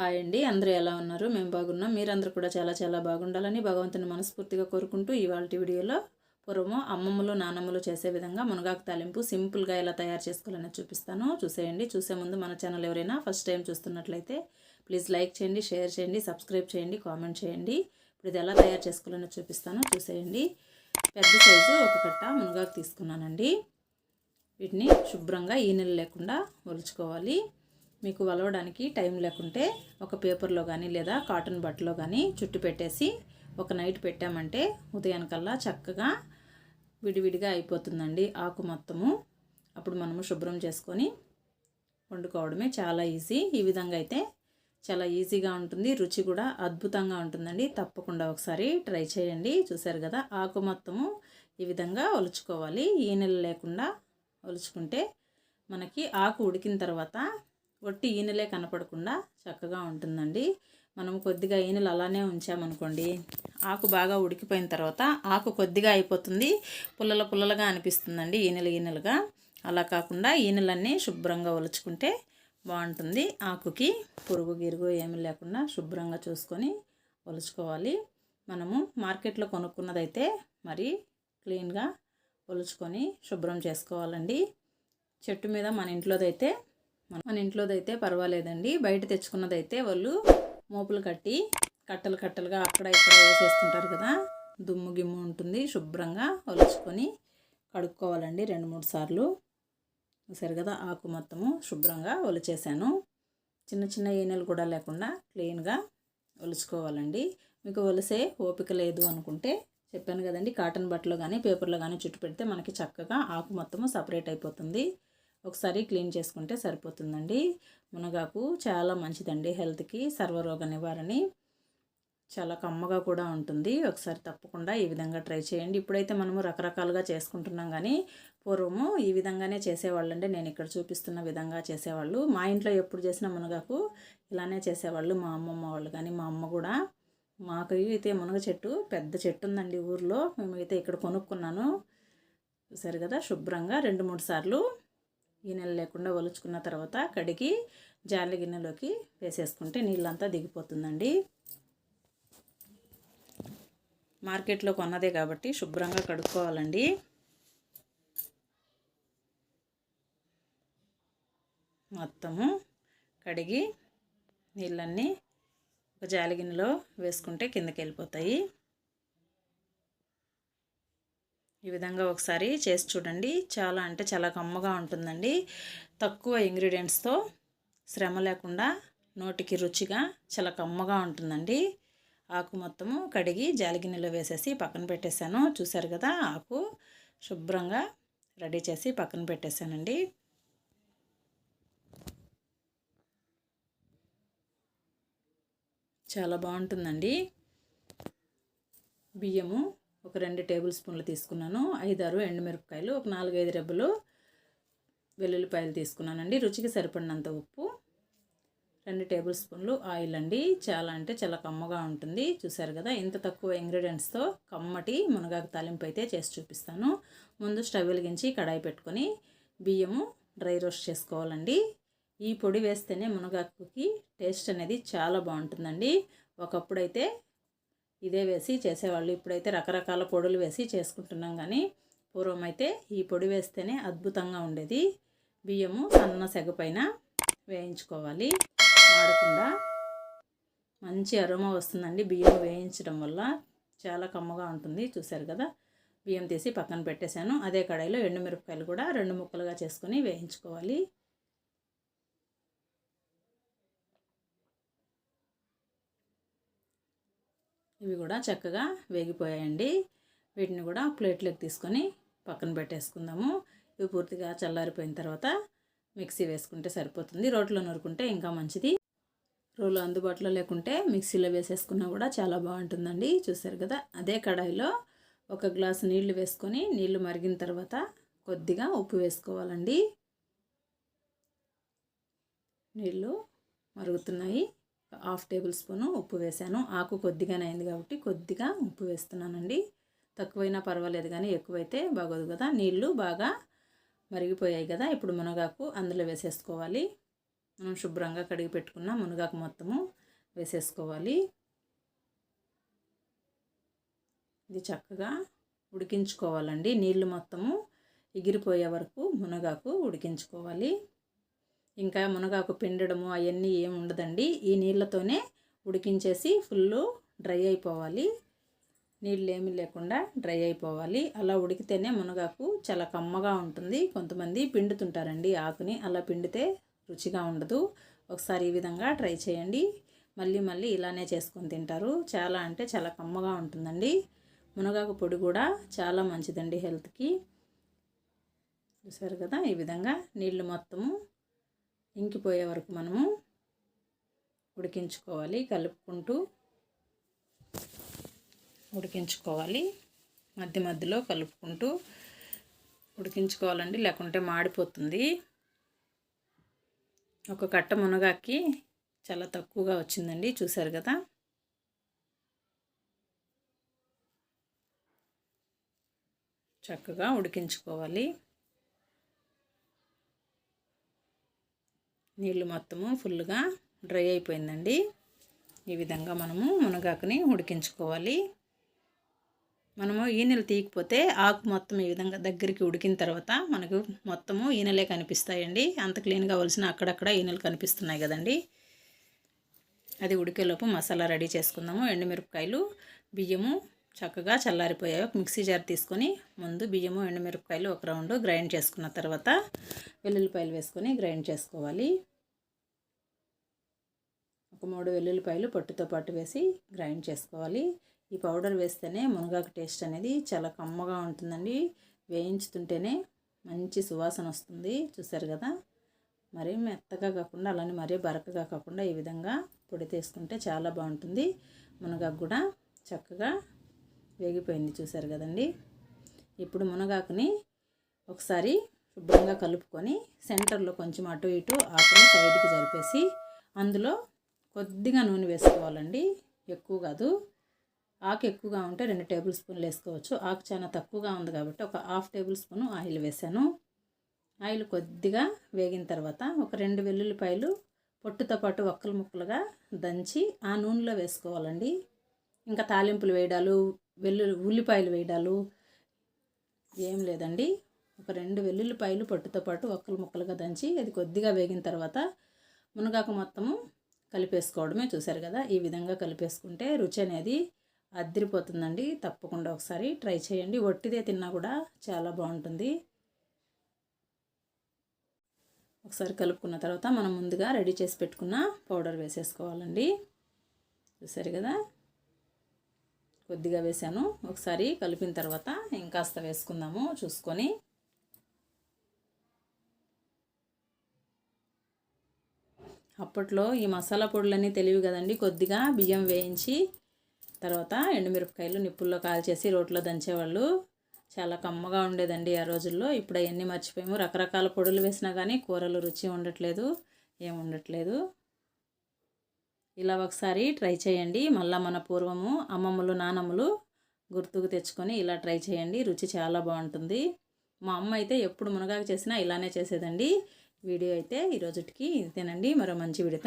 Hi అండి. అందరూ ఎలా ఉన్నారు? మేము బాగున్నాం. మీరందరూ కూడా చాలా చాలా బాగుండాలని భగవంతుని మనస్ఫూర్తిగా కోరుకుంటూ ఇవాళ వీడియోలో పూర్వము అమ్మమ్మలు నానమ్మలు చేసే విధంగా మునగాకు తాలింపు సింపుల్గా ఎలా తయారు చేసుకోవాలని చూపిస్తాను. చూసేయండి. చూసే ముందు మన ఛానల్ ఎవరైనా ఫస్ట్ టైం చూస్తున్నట్లయితే ప్లీజ్ లైక్ చేయండి షేర్ చేయండి సబ్స్క్రైబ్ చేయండి కామెంట్ చేయండి. ఇప్పుడు ఇది ఎలా తయారు చేసుకోవాలని చూపిస్తాను. చూసేయండి. పెద్ద సైజు ఒక కట్ట మునగాకు తీసుకున్నానండి. వీటిని శుభ్రంగా ఈ నెల లేకుండా ఒలుచుకోవాలి. మీకు వలవడానికి టైం లేకుంటే ఒక పేపర్లో కానీ లేదా కాటన్ బట్టలో కానీ చుట్టు పెట్టేసి ఒక నైట్ పెట్టామంటే ఉదయానికల్లా చక్కగా విడివిడిగా అయిపోతుందండి ఆకు మొత్తము. అప్పుడు మనము శుభ్రం చేసుకొని వండుకోవడమే చాలా ఈజీ. ఈ విధంగా అయితే చాలా ఈజీగా ఉంటుంది. రుచి కూడా అద్భుతంగా ఉంటుందండి. తప్పకుండా ఒకసారి ట్రై చేయండి. చూసారు కదా ఆకు మొత్తము ఈ విధంగా ఒలుచుకోవాలి. నెల లేకుండా ఒలుచుకుంటే మనకి ఆకు ఉడికిన తర్వాత ఒట్టి ఈనెలే కనపడకుండా చక్కగా ఉంటుందండి. మనం కొద్దిగా ఈనెలు అలానే ఉంచామనుకోండి ఆకు బాగా ఉడికిపోయిన తర్వాత ఆకు కొద్దిగా అయిపోతుంది పుల్లల పుల్లలుగా అనిపిస్తుందండి ఈనెలు ఈనెలుగా. అలా కాకుండా ఈనెలన్నీ శుభ్రంగా ఒలుచుకుంటే బాగుంటుంది. ఆకుకి పురుగు గిరుగు ఏమి లేకుండా శుభ్రంగా చూసుకొని ఒలుచుకోవాలి. మనము మార్కెట్లో కొనుక్కున్నదైతే మరి క్లీన్గా ఒలుచుకొని శుభ్రం చేసుకోవాలండి. చెట్టు మీద మన ఇంట్లోదైతే మన ఇంట్లోదైతే పర్వాలేదండి. బయట తెచ్చుకున్నదైతే వాళ్ళు మోపులు కట్టి కట్టలు కట్టలుగా అక్కడ ఇక్కడ వేసేస్తుంటారు కదా. దుమ్ము గిమ్ము ఉంటుంది. శుభ్రంగా ఒలుచుకొని కడుక్కోవాలండి రెండు మూడు సార్లు. సరి కదా ఆకు మొత్తము శుభ్రంగా ఒలిచేసాను చిన్న చిన్న ఈనెలు కూడా లేకుండా క్లీన్గా ఒలుచుకోవాలండి. మీకు ఒలిసే ఓపిక లేదు అనుకుంటే చెప్పాను కదండి కాటన్ బట్టలో కానీ పేపర్లో కానీ చుట్టు పెడితే మనకి చక్కగా ఆకు మొత్తము సపరేట్ అయిపోతుంది. ఒకసారి క్లీన్ చేసుకుంటే సరిపోతుందండి. మునగాకు చాలా మంచిదండి హెల్త్కి సర్వరోగ నివారణ. చాలా కమ్మగా కూడా ఉంటుంది. ఒకసారి తప్పకుండా ఈ విధంగా ట్రై చేయండి. ఇప్పుడైతే మనము రకరకాలుగా చేసుకుంటున్నాం కానీ పూర్వము ఈ విధంగానే చేసేవాళ్ళు అంటే నేను ఇక్కడ చూపిస్తున్న విధంగా చేసేవాళ్ళు. మా ఇంట్లో ఎప్పుడు చేసిన మునగాకు ఇలానే చేసేవాళ్ళు. మా అమ్మమ్మ వాళ్ళు కానీ మా అమ్మ కూడా. మాకు అయితే మునగ చెట్టు పెద్ద చెట్టు ఉందండి ఊర్లో. మేమైతే ఇక్కడ కొనుక్కున్నాను. సరే కదా శుభ్రంగా రెండు మూడు సార్లు. గిన్నెలు లేకుండా ఒలుచుకున్న తర్వాత కడిగి జాలి గిన్నెలోకి వేసేసుకుంటే నీళ్ళంతా దిగిపోతుందండి. మార్కెట్లో కొన్నదే కాబట్టి శుభ్రంగా కడుక్కోవాలండి. మొత్తము కడిగి నీళ్ళన్నీ ఒక జాలి గిన్నెలో వేసుకుంటే కిందకి వెళ్ళిపోతాయి. ఈ విధంగా ఒకసారి చేసి చూడండి. చాలా అంటే చాలా కమ్మగా ఉంటుందండి. తక్కువ ఇంగ్రీడియంట్స్తో శ్రమ లేకుండా నోటికి రుచిగా చాలా కమ్మగా ఉంటుందండి. ఆకు మొత్తము కడిగి జాలిగిన్నెలో వేసేసి పక్కన పెట్టేశాను. చూసారు కదా ఆకు శుభ్రంగా రెడీ చేసి పక్కన పెట్టేశానండి. చాలా బాగుంటుందండి. బియ్యము ఒక రెండు టేబుల్ స్పూన్లు తీసుకున్నాను. ఐదారు ఎండుమిరపకాయలు ఒక నాలుగైదు రెబ్బలు వెల్లుల్లిపాయలు తీసుకున్నానండి. రుచికి సరిపడినంత ఉప్పు రెండు టేబుల్ స్పూన్లు ఆయిల్ అండి. చాలా అంటే చాలా కమ్మగా ఉంటుంది. చూసారు కదా ఇంత తక్కువ ఇంగ్రీడియంట్స్తో కమ్మటి మునగాకు తాలింపు అయితే చేసి చూపిస్తాను. ముందు స్టవ్ వెలిగించి కడాయి పెట్టుకొని బియ్యము డ్రై రోస్ట్ చేసుకోవాలండి. ఈ పొడి వేస్తేనే మునగాకుకి టేస్ట్ అనేది చాలా బాగుంటుందండి. ఒకప్పుడైతే ఇదే వేసి చేసేవాళ్ళు. ఇప్పుడైతే రకరకాల పొడులు వేసి చేసుకుంటున్నాం కానీ పూర్వం అయితే ఈ పొడి వేస్తేనే అద్భుతంగా ఉండేది. బియ్యము సన్న సెగ పైన వేయించుకోవాలి. మాడకుండా మంచి అరుమ వస్తుందండి బియ్యం వేయించడం వల్ల. చాలా కమ్మగా ఉంటుంది చూశారు కదా. బియ్యం తీసి పక్కన పెట్టేశాను. అదే కడాయిలో ఎండుమిరపకాయలు కూడా రెండు ముక్కలుగా చేసుకొని వేయించుకోవాలి. ఇవి కూడా చక్కగా వేగిపోయాయండి. వీటిని కూడా ప్లేట్లోకి తీసుకొని పక్కన పెట్టేసుకుందాము. ఇవి పూర్తిగా చల్లారిపోయిన తర్వాత మిక్సీ వేసుకుంటే సరిపోతుంది. రోట్లో నూరుకుంటే ఇంకా మంచిది. రోలు అందుబాటులో లేకుంటే మిక్సీలో వేసేసుకున్నా కూడా చాలా బాగుంటుందండి. చూసారు కదా? అదే కడాయిలో ఒక గ్లాసు నీళ్ళు వేసుకొని నీళ్ళు మరిగిన తర్వాత కొద్దిగా ఉప్పు వేసుకోవాలండి. నీళ్ళు మరుగుతున్నాయి. హాఫ్ టేబుల్ స్పూను ఉప్పు వేసాను. ఆకు కొద్దిగానే అయింది కాబట్టి కొద్దిగా ఉప్పు వేస్తున్నానండి. తక్కువైనా పర్వాలేదు కానీ ఎక్కువైతే బాగోదు కదా. నీళ్ళు బాగా మరిగిపోయాయి కదా. ఇప్పుడు మునగాకు అందులో వేసేసుకోవాలి. మనం శుభ్రంగా కడిగి పెట్టుకున్న మునగాకు మొత్తము వేసేసుకోవాలి. ఇది చక్కగా ఉడికించుకోవాలండి. నీళ్ళు మొత్తము ఎగిరిపోయే వరకు మునగాకు ఉడికించుకోవాలి. ఇంకా మునగాకు పిండడము అవన్నీ ఏమి ఉండదండి. ఈ నీళ్ళతోనే ఉడికించేసి ఫుల్ డ్రై అయిపోవాలి. నీళ్ళు ఏమీ లేకుండా డ్రై అయిపోవాలి. అలా ఉడికితేనే మునగాకు చాలా కమ్మగా ఉంటుంది. కొంతమంది పిండుతుంటారండి ఆకుని. అలా పిండితే రుచిగా ఉండదు. ఒకసారి ఈ విధంగా ట్రై చేయండి. మళ్ళీ మళ్ళీ ఇలానే చేసుకొని తింటారు. చాలా అంటే చాలా కమ్మగా ఉంటుందండి. మునగాకు పొడి కూడా చాలా మంచిదండి హెల్త్కి. చూసారు కదా? ఈ విధంగా నీళ్ళు మొత్తము ఇంకిపోయే వరకు మనము ఉడికించుకోవాలి కలుపుకుంటూ ఉడికించుకోవాలి. మధ్య మధ్యలో కలుపుకుంటూ ఉడికించుకోవాలండి లేకుంటే మాడిపోతుంది. ఒక కట్ట మునగాకి చాలా తక్కువగా వచ్చిందండి చూసారు కదా? చక్కగా ఉడికించుకోవాలి. నీళ్ళు మొత్తము ఫుల్గా డ్రై అయిపోయిందండి. ఈ విధంగా మనము మునగాకుని ఉడికించుకోవాలి. మనము ఈనెలు తీయకపోతే ఆకు మొత్తం ఈ విధంగా దగ్గరికి ఉడికిన తర్వాత మనకు మొత్తము ఈనెలే కనిపిస్తాయండి. అంత క్లీన్గా వలసిన అక్కడక్కడ ఈనెలు కనిపిస్తున్నాయి కదండి. అది ఉడికేలోపు మసాలా రెడీ చేసుకుందాము. ఎండుమిరపకాయలు బియ్యము చక్కగా చల్లారిపోయాయి. ఒక మిక్సీ జార్ తీసుకొని ముందు బియ్యము ఎండుమిరపకాయలు ఒక రౌండ్ గ్రైండ్ చేసుకున్న తర్వాత వెల్లుల్లిపాయలు వేసుకొని గ్రైండ్ చేసుకోవాలి. ఒక మూడు వెల్లుల్లిపాయలు పొట్టుతో పాటు వేసి గ్రైండ్ చేసుకోవాలి. ఈ పౌడర్ వేస్తేనే మునగాకు టేస్ట్ అనేది చాలా కమ్మగా ఉంటుందండి. వేయించుతుంటేనే మంచి సువాసన వస్తుంది. చూసారు కదా? మరీ మెత్తగా కాకుండా అలానే మరీ బరకగా కాకుండా ఈ విధంగా పొడి తీసుకుంటే చాలా బాగుంటుంది. మునగాకు కూడా చక్కగా వేగిపోయింది చూసారు కదండి? ఇప్పుడు మునగాకుని ఒకసారి శుభ్రంగా కలుపుకొని సెంటర్లో కొంచెం అటు ఇటు ఆకుని సైడ్కి జరిపేసి అందులో కొద్దిగా నూనె వేసుకోవాలండి. ఎక్కువ కాదు. ఆకు ఎక్కువగా ఉంటే రెండు టేబుల్ స్పూన్లు వేసుకోవచ్చు. ఆకు చాలా తక్కువగా ఉంది కాబట్టి ఒక హాఫ్ టేబుల్ స్పూన్ ఆయిల్ వేసాను. ఆయిల్ కొద్దిగా వేగిన తర్వాత ఒక రెండు వెల్లుల్లిపాయలు పొట్టుతో పాటు ఒక్కలు ముక్కలుగా దంచి ఆ నూనెలో వేసుకోవాలండి. ఇంకా తాలింపులు వేయడాలు వెల్లు ఉల్లిపాయలు వేయడాలు ఏం లేదండి. ఒక రెండు వెల్లుల్లిపాయలు పొట్టుతో పాటు ఒక్కలు ముక్కలుగా దంచి అది కొద్దిగా వేగిన తర్వాత మునగాకు మొత్తము కలిపేసుకోవడమే చూసారు కదా. ఈ విధంగా కలిపేసుకుంటే రుచి అనేది అద్దరిపోతుందండి తప్పకుండా ఒకసారి ట్రై చేయండి. ఒట్టిదే తిన్నా కూడా చాలా బాగుంటుంది. ఒకసారి కలుపుకున్న తర్వాత మనం ముందుగా రెడీ చేసి పెట్టుకున్న పౌడర్ వేసేసుకోవాలండి. చూసారు కదా. కొద్దిగా వేసాను. ఒకసారి కలిపిన తర్వాత ఇంకాస్త వేసుకుందాము చూసుకొని. అప్పట్లో ఈ మసాలా పొడులన్నీ తెలివి కదండి. కొద్దిగా బియ్యం వేయించి తర్వాత ఎండుమిరపకాయలు నిప్పుల్లో కాల్చేసి రోట్లో దంచేవాళ్ళు. చాలా కమ్మగా ఉండేదండి ఆ రోజుల్లో. ఇప్పుడు అవన్నీ మర్చిపోయాము. రకరకాల పొడులు వేసినా కానీ కూరలు రుచి ఉండట్లేదు ఏం ఉండట్లేదు. ఇలా ఒకసారి ట్రై చేయండి. మళ్ళీ మన పూర్వము అమ్మమ్మలు నానమ్మలు గుర్తుకు తెచ్చుకొని ఇలా ట్రై చేయండి. రుచి చాలా బాగుంటుంది. మా అమ్మ అయితే ఎప్పుడు మునగాకు చేసినా ఇలానే చేసేదండి. వీడియో అయితే ఈరోజుకి ఇదేనండి. మరో మంచి వీడియోతో